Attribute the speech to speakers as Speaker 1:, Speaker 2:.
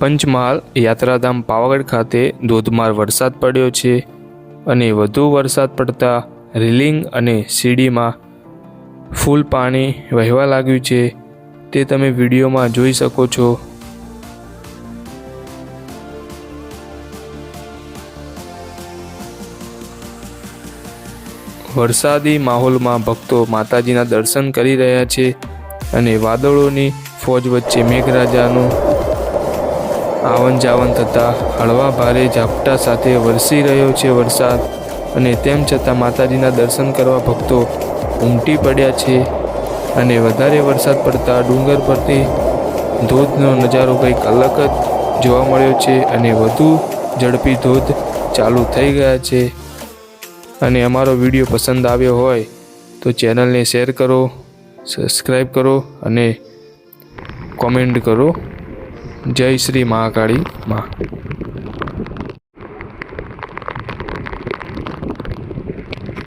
Speaker 1: પંચમહાલ યાત્રાધામ પાવાગઢ ખાતે ધોધમાર વરસાદ પડ્યો છે અને વધુ વરસાદ પડતા રેલિંગ અને સીડીમાં ફૂલ પાણી વહેવા લાગ્યું છે. તે તમે વિડીયોમાં જોઈ શકો છો. વરસાદી માહોલમાં ભક્તો માતાજીના દર્શન કરી રહ્યા છે અને વાદળોની ફોજ વચ્ચે મેઘરાજાનું આવન જાવન થતાં હળવા ભારે ઝાપટા સાથે વરસી રહ્યો છે વરસાદ અને તેમ છતાં માતાજીના દર્શન કરવા ભક્તો ઉમટી પડ્યા છે અને વધારે વરસાદ પડતા ડુંગર પરથી ધોધનો નજારો કંઈક અલગ જ જોવા મળ્યો છે અને વધુ ઝડપી ધોધ ચાલુ થઈ ગયા છે. અને અમારો વીડિયો પસંદ આવ્યો હોય તો ચેનલને શેર કરો સબસ્ક્રાઈબ કરો અને કોમેન્ટ કરો. જય શ્રી મહાકાળી માં.